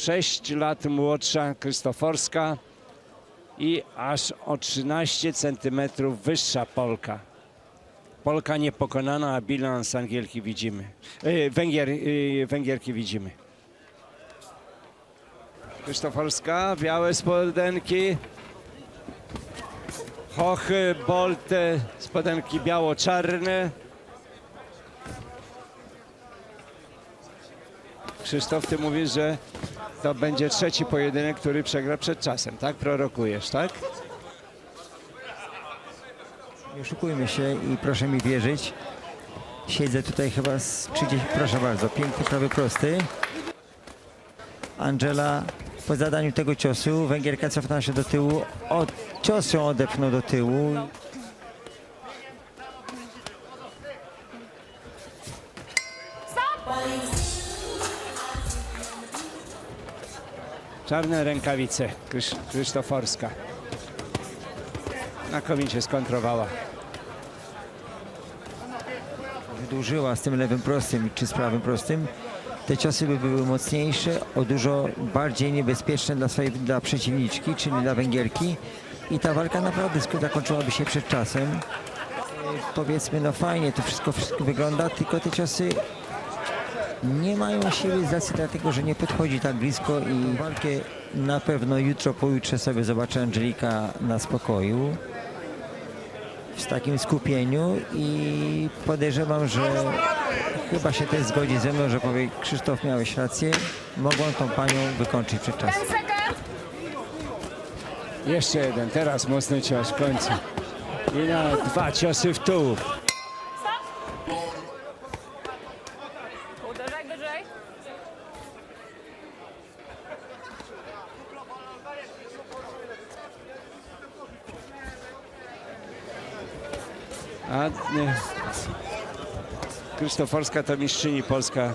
6 lat młodsza Krystoforska i aż o 13 centymetrów wyższa Polka. Polka niepokonana, a bilans Angielki widzimy. E, Węgier, e, Węgierki widzimy. Krzysztoforska, białe spodenki. Hochy, Bolte, spodenki biało-czarne. Krzysztof, ty mówisz, że to będzie trzeci pojedynek, który przegra przed czasem, tak? Prorokujesz, tak? Nie oszukujmy się i proszę mi wierzyć. Siedzę tutaj chyba z 30. Proszę bardzo, piękny prawy prosty. Angela po zadaniu tego ciosu, Węgierka cofnęła się do tyłu, od, cios ją odepchnął do tyłu. Czarne rękawice, Krysz, Krzysztoforska. Znakomicie skontrowała. Wydłużyła z tym lewym prostym czy z prawym prostym. Te ciosy by były mocniejsze, o dużo bardziej niebezpieczne dla, swojej, dla przeciwniczki, czyli dla Węgierki. I ta walka naprawdę zakończyłaby się przed czasem. E, Powiedzmy, no fajnie to wszystko, wszystko wygląda, tylko te ciosy nie mają siły z racji dlatego, że nie podchodzi tak blisko i walkę na pewno jutro, pojutrze sobie zobaczy Angelika na spokoju w takim skupieniu i podejrzewam, że chyba się też zgodzi ze mną, że powie Krzysztof miałeś rację, mogą tą panią wykończyć przed czasem. 10 sekund. Jeszcze jeden, teraz mocny cios w końcu. I na dwa ciosy w tułów. A e, Krzysztoforska to mistrzyni Polska,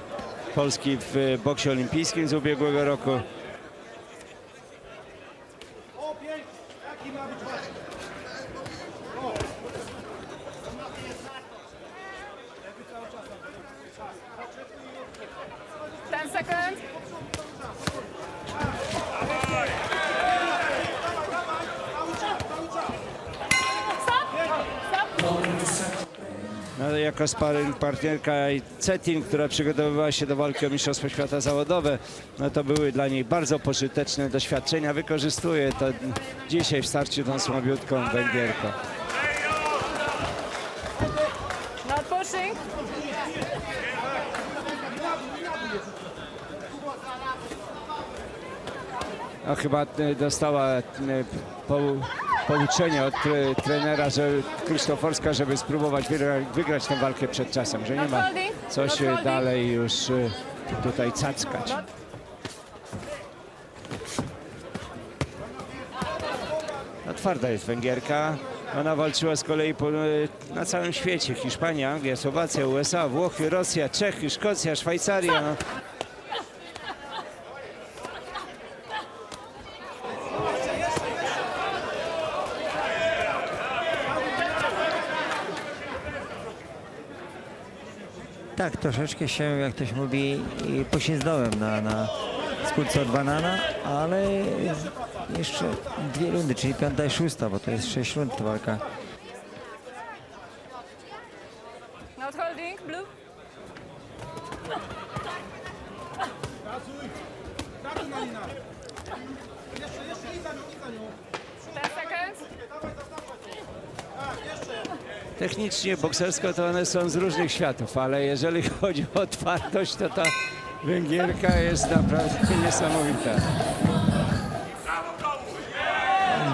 Polski w boksie olimpijskim z ubiegłego roku. Jako sparring partnerka i Cetin, która przygotowywała się do walki o Mistrzostwo Świata Zawodowe, no to były dla niej bardzo pożyteczne doświadczenia. Wykorzystuje to dzisiaj w starciu tą słabiutką Węgierką. Not pushing. No, chyba e, dostała e, pou, pouczenie od tre, trenera, że Krzysztoforska, żeby spróbować wygra, wygrać tę walkę przed czasem, że nie ma co się dalej już e, tutaj cackać. No, twarda jest Węgierka. Ona walczyła z kolei po, e, na całym świecie. Hiszpania, Anglia, Słowacja, USA, Włochy, Rosja, Czechy, Szkocja, Szwajcaria. No. Tak, troszeczkę się, jak ktoś mówi, poślizgnąłem na, na skórce od banana, ale jeszcze dwie rundy, czyli piąta i szósta, bo to jest sześć rund ta walka. Not holding. Blue. Technicznie, boksersko to one są z różnych światów, ale jeżeli chodzi o twardość, to ta Węgierka jest naprawdę niesamowita.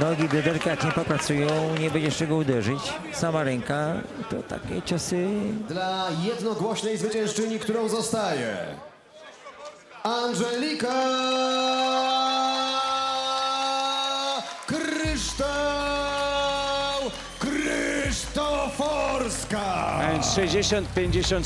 Nogi, bioderka jak nie popracują, nie będzie czego uderzyć. Sama ręka, to takie ciosy Dla jednogłośnej zwyciężczyni, którą zostaje Angelika Kryształ Krzysztoforska. A więc 60-50